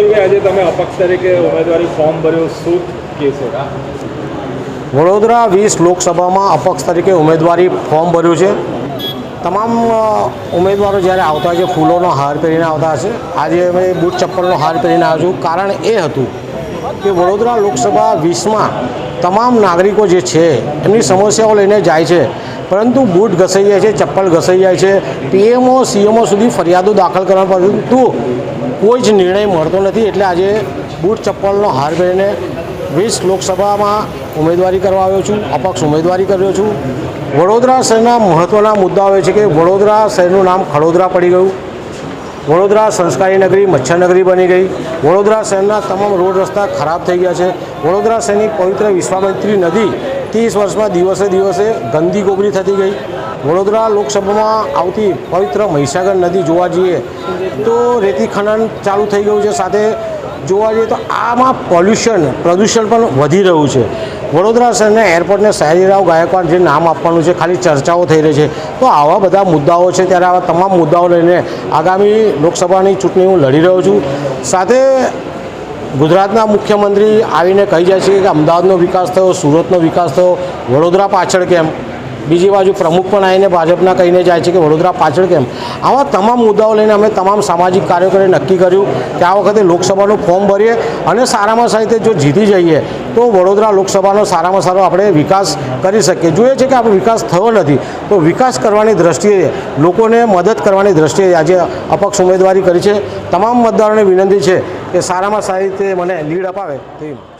આજે તમે અપક્ષ તરીકે ઉમેદવારી ફોર્મ ભર્યું, શું વડોદરા વીસ લોકસભામાં અપક્ષ તરીકે ઉમેદવારી ફોર્મ ભર્યું છે. તમામ ઉમેદવારો જ્યારે આવતા છે, ફૂલોનો હાર પહેરીને આવતા હશે. આજે અમે બૂટ ચપ્પલનો હાર પહેરીને આવ્યો છું. કારણ એ હતું કે વડોદરા લોકસભા વીસમાં તમામ નાગરિકો જે છે, એમની સમસ્યાઓ લઈને જાય છે. પરંતુ બૂટ ઘસાઈ જાય છે, ચપ્પલ ઘસાઈ જાય છે. પીએમઓ, સીએમઓ સુધી ફરિયાદો દાખલ કરવા પરંતુ કોઈ જ નિર્ણય મળતો નથી એટલે આજે બૂટ ચપ્પલનો હાર પહેરીને વીસ લોકસભામાં ઉમેદવારી કરવા આવ્યો છું, અપક્ષ ઉમેદવારી કર્યો છું. વડોદરા શહેરના મહત્ત્વના મુદ્દાઓ એ છે કે વડોદરા શહેરનું નામ ખડોદરા પડી ગયું. વડોદરા સંસ્કારી નગરી મચ્છરનગરી બની ગઈ. વડોદરા શહેરના તમામ રોડ રસ્તા ખરાબ થઈ ગયા છે. વડોદરા શહેરની પવિત્ર વિશ્વામિત્રી નદી ત્રીસ વર્ષમાં દિવસે દિવસે ગંદી ગોબરી થતી ગઈ. વડોદરા લોકસભામાં આવતી પવિત્ર મહીસાગર નદી જોવા જઈએ તો રેતી ખનન ચાલુ થઈ ગયું છે. સાથે જોવા જઈએ તો આમાં પોલ્યુશન, પ્રદૂષણ પણ વધી રહ્યું છે. વડોદરા શહેરના એરપોર્ટને સયાજીરાવ ગાયકવાડ જે નામ આપવાનું છે, ખાલી ચર્ચાઓ થઈ રહી છે. તો આવા બધા મુદ્દાઓ છે, ત્યારે આવા તમામ મુદ્દાઓ લઈને આગામી લોકસભાની ચૂંટણી હું લડી રહ્યો છું. સાથે ગુજરાતના મુખ્યમંત્રી આવીને કહી જાય છે કે અમદાવાદનો વિકાસ થયો, સુરતનો વિકાસ થયો, વડોદરા પાછળ કેમ? બીજી બાજુ પ્રમુખ પણ આવીને ભાજપના કહીને જાય છે કે વડોદરા પાછળ કેમ? આવા તમામ મુદ્દાઓ લઈને અમે તમામ સામાજિક કાર્યકરોએ નક્કી કર્યું કે આ વખતે લોકસભાનું ફોર્મ ભરીએ અને સારામાં સારી રીતે જો જીતી જઈએ, તો વડોદરા લોકસભાનો સારામાં સારો આપણે વિકાસ કરી શકીએ. જોઈએ છે કે આપણો વિકાસ થયો નથી, તો વિકાસ કરવાની દ્રષ્ટિએ, લોકોને મદદ કરવાની દ્રષ્ટિએ આજે અપક્ષ ઉમેદવારી કરી છે. તમામ મતદારોને વિનંતી છે કે સારામાં સારી રીતે મને લીડ અપાવે. તેવી